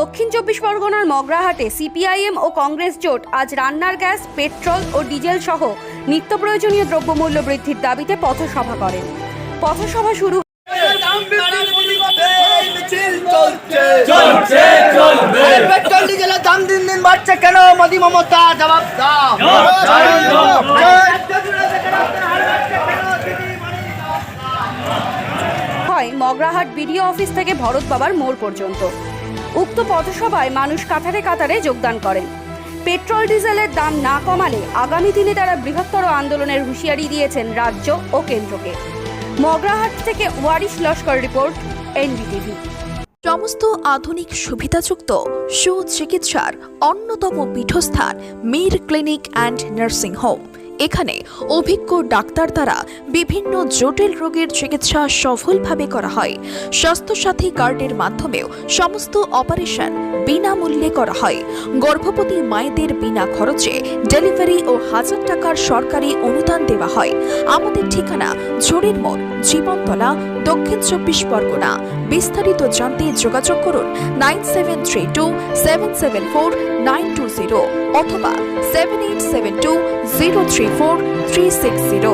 দক্ষিণ চব্বিশ পরগনার মগরাহাটে সিপিআইএম ও কংগ্রেস জোট আজ রান্নার গ্যাস পেট্রোল ও ডিজেল সহ নিত্য প্রয়োজনীয় দ্রব্যমূল্য বৃদ্ধির দাবিতে পথসভা করেন। পথসভা শুরু পেট্রোল ডিজেলের দাম দিন দিন বাড়ছে কেন? মোদি মমতা জবাব দাও। হয় মগরাহাট বিডিও অফিস থেকে ভরত বাবার মোড় পর্যন্ত। উক্ত পথসভায় মানুষ কাতারে কাতারে যোগদান করেন। পেট্রোল ডিজেলের দাম না কমালে আগামী দিনে তারা বৃহত্তর আন্দোলনের হুঁশিয়ারি দিয়েছেন রাজ্য ও কেন্দ্রকে। মগরাহাট থেকে ওয়ারিশ লস্কর রিপোর্ট এনডিটিভি সমস্ত আধুনিক সুবিধাযুক্ত সুচিকিৎসার অন্যতম পীঠস্থান Mir clinic and nursing home. এখানে অভিজ্ঞ ডাক্তার দ্বারা বিভিন্ন জটিল রোগের চিকিৎসা সফলভাবে করা হয়। স্বাস্থ্যসাথী কার্ডের মাধ্যমেও সমস্ত অপারেশন বিনামূল্যে করা হয়। গর্ভবতী মায়েদের বিনা খরচে ডেলিভারি ও হাজার টাকার সরকারি অনুদান দেওয়া হয়। আমাদের ঠিকানা ঝুড়ির মোড়, জীবনতলা, দক্ষিণ চব্বিশ পরগনা। বিস্তারিত জানতে যোগাযোগ করুন nine seven three two seven seven four nine two অথবা seven eight seven two zero three four three six zero